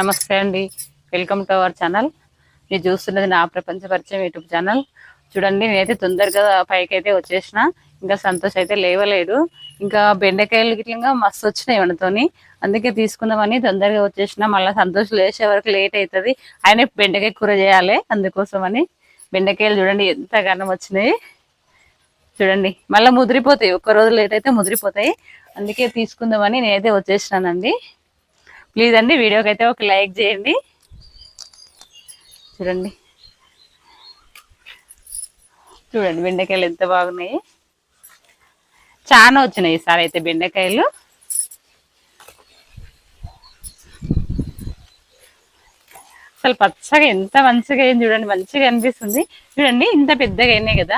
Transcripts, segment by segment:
నమస్తే అండి. Welcome to our channel మీరు చూస్తున్నది నా ప్రపంచ పరిచయం యూట్యూబ్ ఛానల్ చూడండి నేనైతే తొందరగా పైకి అయితే వచ్చేసిన. ఇంకా సంతోష్ అయితే లేవలేదు ఇంకా బెండకాయలు గిట్లంగా మస్తు వచ్చినాయి మనతోని అందుకే తీసుకుందామని తొందరగా వచ్చేసిన. మళ్ళీ సంతోష్ లేచే వరకు లేట్ అవుతుంది ఆయన బెండకాయ కూర చేయాలి అందుకోసమని. బెండకాయలు చూడండి ఎంత గనం వచ్చినాయి. చూడండి మళ్ళీ ముదిరిపోతాయి. ఒక్క రోజు లేట్ అయితే ముదిరిపోతాయి. అందుకే తీసుకుందామని నేనైతే వచ్చేసినానండి. ప్లీజ్ అండి వీడియోకి అయితే ఒక లైక్ చేయండి. చూడండి. చూడండి బెండకాయలు ఎంత బాగున్నాయి. చాలా వచ్చినాయి ఈసారి అయితే బెండకాయలు. అసలు పచ్చగా ఎంత మంచిగా అయింది చూడండి మంచిగా అనిపిస్తుంది. చూడండి ఇంత పెద్దగా అయినాయి కదా.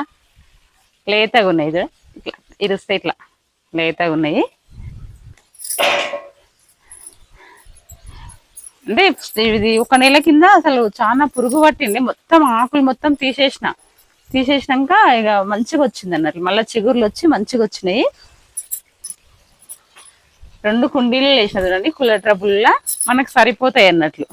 లేతగా ఉన్నాయి చూడ. ఇట్లా ఇరుస్తే ఇట్లా. లేతగా ఉన్నాయి. అంటే ఇది ఒక నెల కింద అసలు చాలా పురుగు పట్టింది. మొత్తం ఆకులు మొత్తం తీసేసిన. తీసేసినాక ఇక మంచిగా వచ్చింది అన్నట్లు మళ్ళీ చిగుర్లు వచ్చి మంచిగా వచ్చినాయి. రెండు కుండీలు వేసిన చూడండి కుల ట్రబుల్లా మనకు సరిపోతాయి అన్నట్లు.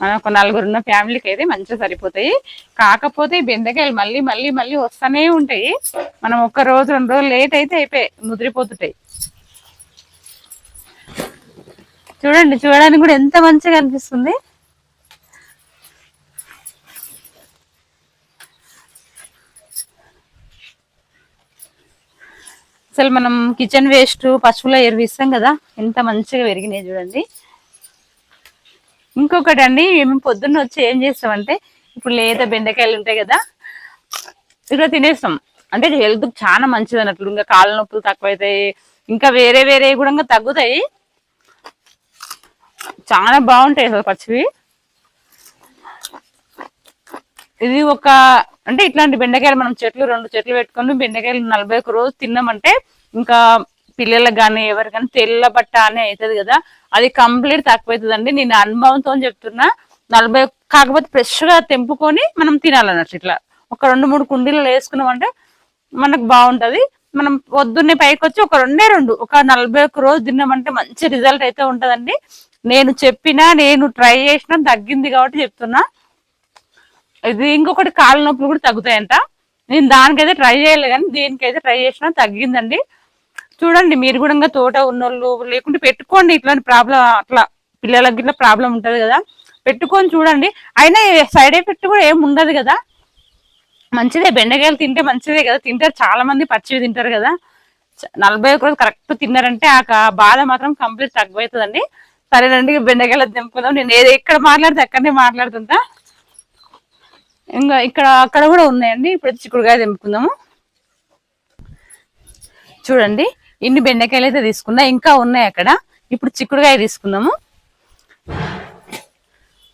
మన ఒక నలుగురు ఉన్న ఫ్యామిలీకి అయితే మంచిగా సరిపోతాయి. కాకపోతే ఈ బెండకాయలు మళ్ళీ మళ్ళీ మళ్ళీ వస్తూనే ఉంటాయి. మనం ఒక రోజు రెండు రోజులు లేట్ అయితే అయిపోయాయి ముదిరిపోతుంటాయి. చూడండి చూడడానికి కూడా ఎంత మంచిగా అనిపిస్తుంది. అసలు మనం కిచెన్ వేస్ట్ పశువుల ఎరువు ఇస్తాం కదా ఎంత మంచిగా పెరిగినాయి చూడండి. ఇంకొకటి అండి మేము పొద్దున్న వచ్చి ఏం చేస్తామంటే ఇప్పుడు లేత బెండకాయలు ఉంటాయి కదా ఇక్కడ తినేస్తాం. అంటే హెల్త్ చాలా మంచిది అన్నట్లు ఇంకా కాళ్ళ నొప్పులు తక్కువైతాయి ఇంకా వేరే వేరే కూడా తగ్గుతాయి. చాలా బాగుంటాయి అసలు పచ్చివి. ఇది ఒక అంటే ఇట్లాంటి బెండకాయలు మనం చెట్లు రెండు చెట్లు పెట్టుకొని బెండకాయలు నలభై ఒక రోజు తిన్నామంటే ఇంకా పిల్లలకు కానీ ఎవరికైనా తెల్ల బట్ట అని అవుతుంది కదా అది కంప్లీట్ తక్కువైతుందండి నేను అనుభవంతో చెప్తున్నా నలభై కాకపోతే ఫ్రెష్గా తెంపుకొని మనం తినాలన్నట్టు ఇట్లా. ఒక రెండు మూడు కుండీలు వేసుకున్నామంటే మనకు బాగుంటది. మనం పొద్దున్నే పైకి వచ్చి ఒక రెండే రెండు ఒక నలభై ఒక్క రోజు తిన్నామంటే మంచి రిజల్ట్ అయితే ఉంటుందండి. నేను చెప్పినా నేను ట్రై చేసినా తగ్గింది కాబట్టి చెప్తున్నా. ఇది ఇంకొకటి కాళ్ళ నొప్పులు కూడా తగ్గుతాయంట. నేను దానికైతే ట్రై చేయలే కానీ దీనికైతే ట్రై చేసినా తగ్గిందండి. చూడండి మీరు కూడా ఇంకా తోట ఉన్నోళ్ళు లేకుంటే పెట్టుకోండి ఇట్లాంటి ప్రాబ్లం అట్లా పిల్లలకి ఇట్లా ప్రాబ్లం ఉంటుంది కదా. పెట్టుకొని చూడండి. అయినా సైడ్ ఎఫెక్ట్ కూడా ఏమి ఉండదు కదా. మంచిదే బెండకాయలు తింటే మంచిదే కదా. తింటారు చాలా మంది పచ్చివి తింటారు కదా. నలభై ఒక రోజు కరెక్ట్ తిన్నారంటే ఆ బాధ మాత్రం కంప్లీట్ తగ్గుతుందండి సరేనండి బెండకాయలు తెంపుకుందాం నేను ఏది ఎక్కడ మాట్లాడితే అక్కడనే మాట్లాడుతుంటా. ఇంకా ఇక్కడ అక్కడ కూడా ఉన్నాయండి. ఇప్పుడు చిక్కుడుకాయ తెంపుకుందాము చూడండి ఇన్ని బెండకాయలు అయితే తీసుకున్నా. ఇంకా ఉన్నాయి అక్కడ. ఇప్పుడు చిక్కుడుకాయ తీసుకుందాము.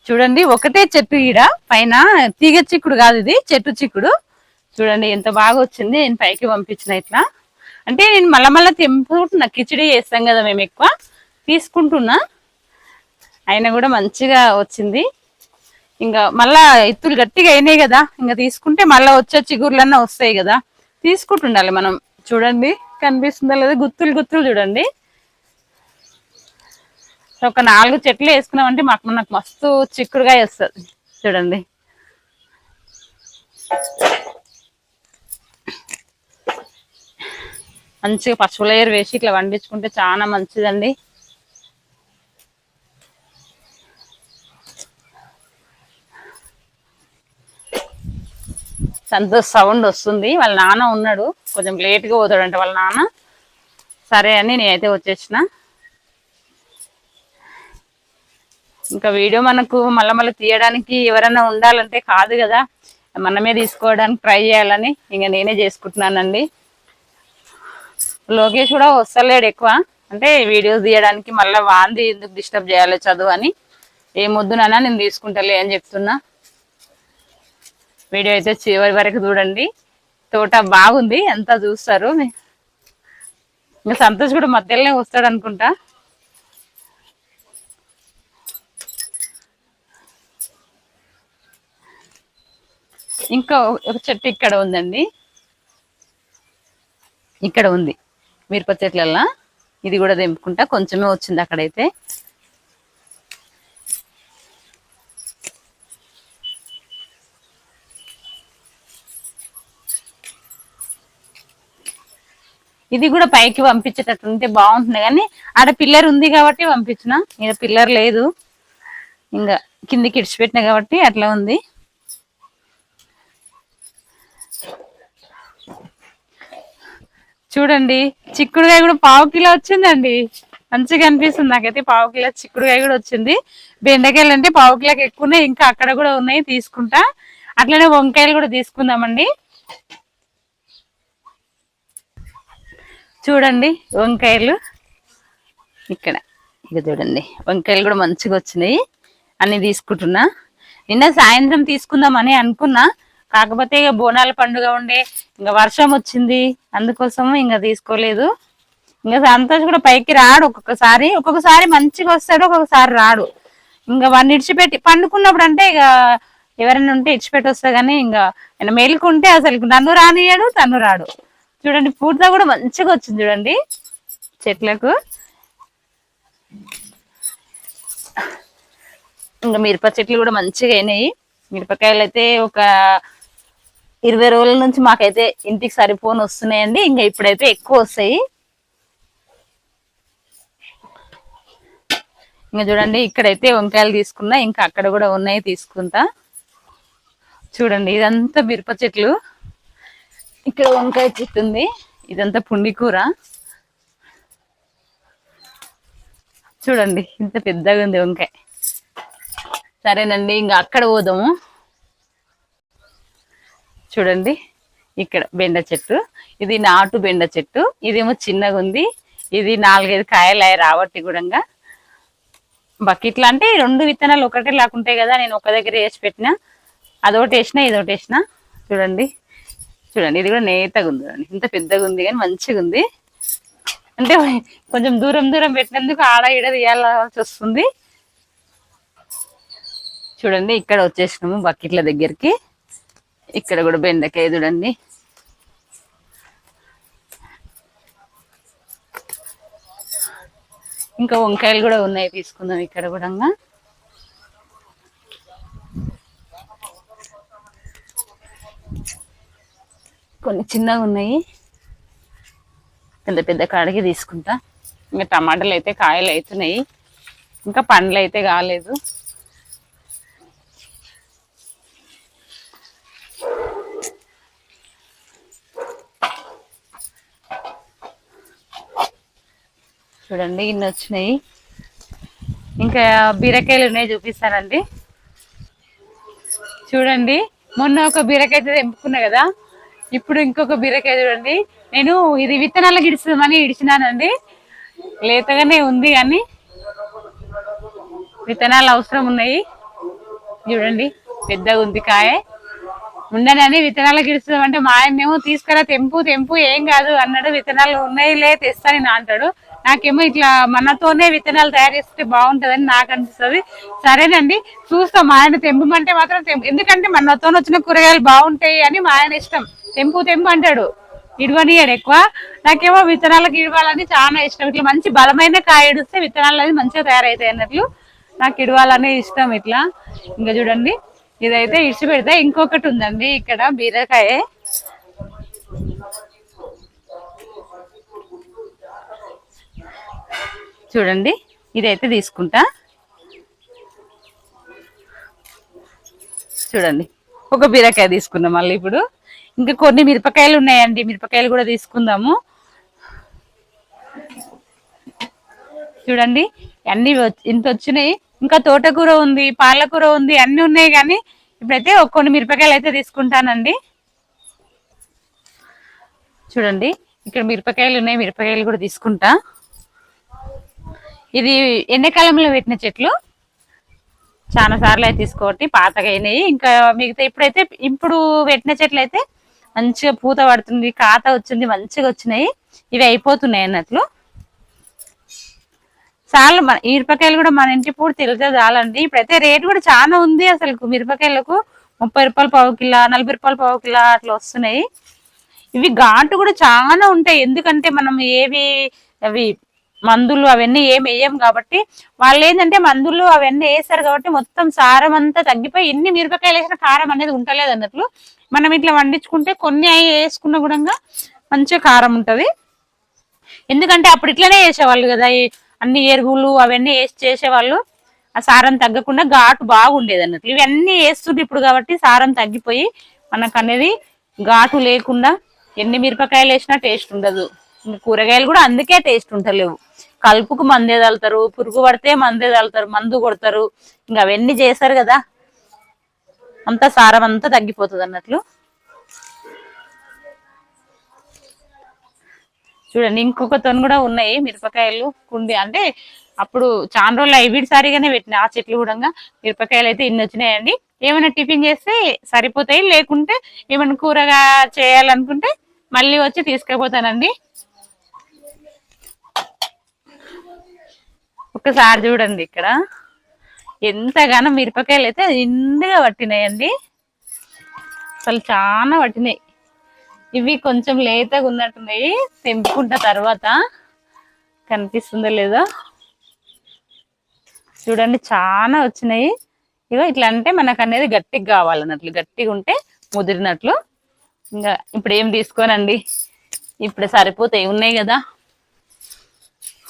చూడండి ఒకటే చెట్టు ఈడ. పైన తీగ చిక్కుడు కాదు ఇది చెట్టు చిక్కుడు. చూడండి ఎంత బాగా వచ్చింది. నేను పైకి పంపించిన ఇట్లా. అంటే నేను మళ్ళా మళ్ళా తెంపుకుంటున్నా. కిచిడి చేస్తాం కదా మేము ఎక్కువ. తీసుకుంటున్నా. అయినా కూడా మంచిగా వచ్చింది. ఇంకా మళ్ళా ఇత్తులు గట్టిగా అయినాయి కదా ఇంకా తీసుకుంటే మళ్ళీ వచ్చే చిగుర్లన్నా వస్తాయి కదా. తీసుకుంటుండాలి మనం. చూడండి కనిపిస్తుందా లేదా? గుత్తులు గుత్తులు చూడండి. ఒక నాలుగు చెట్లు వేసుకున్నామంటే మాకు మనకు మస్తు చిక్కుడుగా వేస్తుంది. చూడండి. మంచిగా పశువుల ఏరు వేసి ఇట్లా వండించుకుంటే చాలా మంచిదండి. సంతోష్ సౌండ్ వస్తుంది. వాళ్ళ నాన్న ఉన్నాడు. కొంచెం లేట్గా పోతాడంట వాళ్ళ నాన్న. సరే అని నేనైతే వచ్చేసిన. ఇంకా వీడియో మనకు మళ్ళీ మళ్ళీ తీయడానికి ఎవరైనా ఉండాలంటే కాదు కదా. మనమే తీసుకోవడానికి ట్రై చేయాలని ఇంకా నేనే చేసుకుంటున్నానండి. లోకేష్ కూడా వస్తలేడు ఎక్కువ. అంటే వీడియోస్ తీయడానికి మళ్ళీ వాంది ఎందుకు డిస్టర్బ్ చేయాలి చదువు అని. ఏ ముద్దునైనా నేను తీసుకుంటలే అని చెప్తున్నా. వీడియో అయితే చివరి వరకు చూడండి. తోట బాగుంది. అంతా చూస్తారు ఇంకా సంతోష్ కూడా మధ్యలోనే వస్తాడు అనుకుంటా. ఇంకా ఒక చెట్టు ఇక్కడ ఉందండి. ఇక్కడ ఉంది. మిరప చెట్లల్లా. ఇది కూడా తెంపుకుంటా. కొంచెమే వచ్చింది అక్కడైతే. ఇది కూడా పైకి పంపించేటట్టు ఉంటే బాగుంటుంది. కానీ ఆడ పిల్లర్ ఉంది కాబట్టి పంపించిన. ఇక్కడ పిల్లర్ లేదు. ఇంకా కిందికి ఇడిచిపెట్టిన కాబట్టి అట్లా ఉంది. చూడండి చిక్కుడుకాయ కూడా పావు కిలో వచ్చిందండి. మంచిగా అనిపిస్తుంది నాకైతే పావు కిలో చిక్కుడుకాయ కూడా వచ్చింది. బెండకాయలు అంటే పావు కిలోకి ఎక్కువ ఉన్నాయి ఇంకా అక్కడ కూడా ఉన్నాయి తీసుకుంటా. అట్లనే వంకాయలు కూడా తీసుకుందామండి. చూడండి వంకాయలు. ఇక్కడ ఇక చూడండి వంకాయలు కూడా మంచిగా వచ్చినాయి. అన్ని తీసుకుంటున్నా. నిన్న సాయంత్రం తీసుకుందామని అనుకున్నా. కాకపోతే ఇక బోనాల పండుగ ఉండే ఇంకా వర్షం వచ్చింది. అందుకోసం ఇంకా తీసుకోలేదు. ఇంకా సంతోష్ కూడా పైకి రాడు ఒక్కొక్కసారి. ఒక్కొక్కసారి మంచిగా వస్తాడు ఒక్కొక్కసారి రాడు. ఇంకా వాడిని ఇడిచిపెట్టి పండుకున్నప్పుడు అంటే ఇక ఎవరైనా ఉంటే ఇడిచిపెట్టి వస్తా కానీ ఇంకా ఆయన మేలుకుంటే అసలు నన్ను రానియాడు తను రాడు. చూడండి పూర్తిగా కూడా మంచిగా వచ్చింది చూడండి. చెట్లకు. ఇంకా మిరప చెట్లు కూడా మంచిగా అయినాయి. మిరపకాయలు అయితే ఒక ఇరవై రోజుల నుంచి మాకైతే ఇంటికి సరిపోని వస్తున్నాయండి. ఇంకా ఇప్పుడైతే ఎక్కువ వస్తాయి. ఇంకా చూడండి ఇక్కడైతే వంకాయలు తీసుకున్నా ఇంకా అక్కడ కూడా ఉన్నాయి తీసుకుంటా. చూడండి ఇదంతా మిరప చెట్లు. ఇక్కడ వంకాయ చెట్టు ఉంది. ఇదంతా పుండి కూర. చూడండి ఇంత పెద్దగా ఉంది వంకాయ. సరేనండి ఇంకా అక్కడ పోదాము. చూడండి ఇక్కడ బెండ చెట్టు. ఇది నాటు బెండ చెట్టు. ఇదేమో చిన్నగా ఉంది. ఇది నాలుగైదు కాయలు అయ్యి రావట్టి కూడా బకెట్లు అంటే రెండు విత్తనాలు ఒకటే లాకుంటాయి కదా నేను ఒక దగ్గర వేసి పెట్టిన. అదొకటి వేసిన ఇదొకటి వేసిన. చూడండి. చూడండి ఇది కూడా నేతగా ఉంది చూడండి. ఇంత పెద్దగా ఉంది కానీ మంచిగా ఉంది. అంటే కొంచెం దూరం దూరం పెట్టినందుకు ఆడ ఈడ తీయాల్సి వస్తుంది. చూడండి ఇక్కడ వచ్చేసినాము బకెట్ల దగ్గరికి. ఇక్కడ కూడా బెండకాయ చూడండి. ఇంకా వంకాయలు కూడా ఉన్నాయి తీసుకుందాం ఇక్కడ కూడా. కొన్ని చిన్నగా ఉన్నాయి. పెద్ద పెద్ద కాడికి తీసుకుంటా. ఇంకా టమాటాలు అయితే కాయలు అవుతున్నాయి ఇంకా పండ్లు అయితే కాలేదు. చూడండి ఇన్ని వచ్చినాయి. ఇంకా బీరకాయలు ఉన్నాయి చూపిస్తానండి. చూడండి మొన్న ఒక బీరకాయ అయితే తెంపుకున్నా కదా. ఇప్పుడు ఇంకొక బీరకాయ చూడండి. నేను ఇది విత్తనాలకు ఇడుస్తుందని ఇడిచినానండి. లేతగానే ఉంది కానీ విత్తనాలు అవసరం ఉన్నాయి. చూడండి పెద్దగా ఉంది కాయ. ఉండనని విత్తనాలకు ఇడుస్తుందంటే మా ఆయనేమో తీసుకురా తెంపు తెంపు ఏం కాదు అన్నాడు. విత్తనాలు ఉన్నాయిలే తెస్తాను నా అంటాడు. నాకేమో ఇట్లా మనతోనే విత్తనాలు తయారు చేస్తే బాగుంటుందని నాకు అనిపిస్తుంది. సరేనండి చూస్తాం. మా ఆయన తెంపమంటే మాత్రం ఎందుకంటే మనతో వచ్చిన కూరగాయలు బాగుంటాయి అని మా ఆయన ఇష్టం. తెంపు తెంపు అంటాడు. ఇడవనియాడు ఎక్కువ. నాకేమో విత్తనాలకు ఇడవాలని చాలా ఇష్టం. ఇట్లా మంచి బలమైన కాయ ఇడిస్తే విత్తనాలు అనేది మంచిగా తయారవుతాయి అన్నట్లు. నాకు ఇడవాలనే ఇష్టం ఇట్లా. ఇంకా చూడండి. ఇదైతే ఇడిచి పెడితే ఇంకొకటి ఉందండి ఇక్కడ బీరకాయ. చూడండి. ఇదైతే తీసుకుంటా. చూడండి. ఒక బీరకాయ తీసుకుందాం మళ్ళీ ఇప్పుడు. ఇంకా కొన్ని మిరపకాయలు ఉన్నాయండి. మిరపకాయలు కూడా తీసుకుందాము. చూడండి అన్ని ఇంత వచ్చినాయి. ఇంకా తోటకూర ఉంది పాలకూర ఉంది అన్ని ఉన్నాయి కానీ ఇప్పుడైతే కొన్ని మిరపకాయలు అయితే తీసుకుంటానండి. చూడండి ఇక్కడ మిరపకాయలు ఉన్నాయి మిరపకాయలు కూడా తీసుకుంటా. ఇది ఎండాకాలంలో పెట్టిన చెట్లు. చాలా సార్లు అయితే తీసుకోవట్టి పాతగా అయినాయి. ఇంకా మిగతా ఇప్పుడైతే ఇప్పుడు పెట్టిన చెట్లు అయితే మంచిగా పూత పడుతుంది కాత వచ్చింది మంచిగా వచ్చినాయి. ఇవి అయిపోతున్నాయి అన్నట్లు. చాలా మన మిరపకాయలు కూడా మన ఇంటి పూర్తి తెలితే చాలండి. ఇప్పుడైతే రేటు కూడా చాలా ఉంది అసలు మిరపకాయలకు. ముప్పై రూపాయలు పావు కిలో నలభై రూపాయలు పావు కిలో అట్లా వస్తున్నాయి. ఇవి ఘాటు కూడా చాలా ఉంటాయి. ఎందుకంటే మనం ఏవి అవి మందులు అవన్నీ ఏం వేయం కాబట్టి వాళ్ళు ఏంటంటే మందులు అవన్నీ వేస్తారు కాబట్టి మొత్తం సారం అంతా తగ్గిపోయి ఎన్ని మిరపకాయలు వేసిన కారం అనేది ఉండలేదు అన్నట్లు. మనం ఇట్లా వండించుకుంటే కొన్ని అవి వేసుకున్న కూడా మంచిగా కారం ఉంటుంది. ఎందుకంటే అప్పుడు ఇట్లనే చేసేవాళ్ళు కదా అన్ని ఎరువులు అవన్నీ వేసి చేసేవాళ్ళు. ఆ సారం తగ్గకుండా ఘాటు బాగుండేది అన్నట్లు. ఇవన్నీ వేస్తుంటే ఇప్పుడు కాబట్టి సారం తగ్గిపోయి మనకు అనేది ఘాటు లేకుండా ఎన్ని మిరపకాయలు వేసినా టేస్ట్ ఉండదు. కూరగాయలు కూడా అందుకే టేస్ట్ ఉంటలేవు కలుపుకు మందే చల్లుతారు పురుగు పడితే మందే చల్లుతారు మందు కొడతారు. ఇంకా అవన్నీ చేస్తారు కదా. అంతా సారం అంతా తగ్గిపోతుంది అన్నట్లు. చూడండి ఇంకొక కూడా ఉన్నాయి మిరపకాయలు కుండి. అంటే అప్పుడు చాలా రోజులు హైబ్రిడ్ సారీగానే పెట్టిన ఆ చెట్లు కూడా మిరపకాయలు అయితే ఇన్ని వచ్చినాయండి. ఏమైనా టిఫిన్ చేస్తే సరిపోతాయి లేకుంటే ఏమైనా కూరగా చేయాలనుకుంటే మళ్ళీ వచ్చి తీసుకుపోతానండి. ఒక్కసారి చూడండి ఇక్కడ. ఎంతగానో మిరపకాయలు అయితే నిండుగా పట్టినాయండి. అసలు చాలా పట్టినాయి. ఇవి కొంచెం లేతగా ఉన్నట్టున్నాయి. తెంపుకుంట తర్వాత కనిపిస్తుందో లేదో. చూడండి చాలా వచ్చినాయి. ఇగో ఇట్లా అంటే మనకు అనేది గట్టిగా కావాలన్నట్లు గట్టిగా ఉంటే ముదిరినట్లు. ఇంకా ఇప్పుడు ఏం తీసుకోనండి? ఇప్పుడు సరిపోతాయి ఉన్నాయి కదా.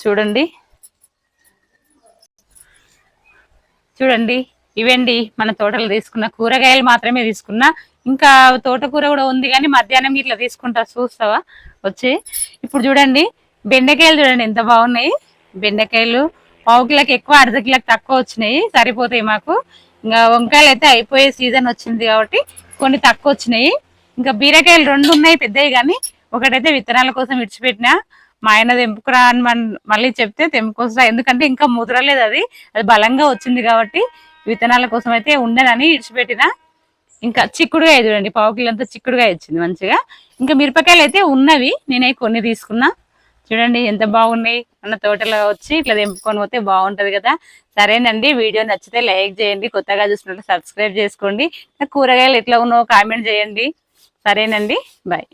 చూడండి. చూడండి ఇవండి మన తోటలో తీసుకున్న కూరగాయలు మాత్రమే తీసుకున్నా. ఇంకా తోటకూర కూడా ఉంది కానీ మధ్యాహ్నం ఇట్లా తీసుకుంటా చూస్తావా? వచ్చి. ఇప్పుడు చూడండి బెండకాయలు చూడండి ఎంత బాగున్నాయి. బెండకాయలు పావు కిలోకి ఎక్కువ అర్ధ కిలోకి తక్కువ వచ్చినాయి సరిపోతాయి మాకు. ఇంకా వంకాయలు అయితే అయిపోయే సీజన్ వచ్చింది కాబట్టి కొన్ని తక్కువ వచ్చినాయి. ఇంకా బీరకాయలు రెండు ఉన్నాయి పెద్దవి కానీ. ఒకటైతే విత్తనాల కోసం విడిచిపెట్టిన. మా ఆయన తెంపుకురా అని మన- మళ్ళీ చెప్తే తెంపుకొస్తా. ఎందుకంటే ఇంకా ముదరలేదు అది. అది బలంగా వచ్చింది కాబట్టి విత్తనాల కోసం అయితే ఉండదని ఇడిచిపెట్టిన. ఇంకా చిక్కుడుగా చూడండి. పావు కిలో అంతా చిక్కుడుగా వచ్చింది మంచిగా. ఇంకా మిరపకాయలు అయితే ఉన్నవి. నేనే కొన్ని తీసుకున్నా. చూడండి ఎంత బాగున్నాయి. మన తోటలో వచ్చి ఇట్లా తెంపుకొని పోతే బాగుంటుంది కదా. సరేనండి. వీడియో నచ్చితే లైక్ చేయండి. కొత్తగా చూసినట్టు సబ్స్క్రైబ్ చేసుకోండి. కూరగాయలు ఎట్లా ఉన్నావో కామెంట్ చేయండి. సరేనండి. బాయ్.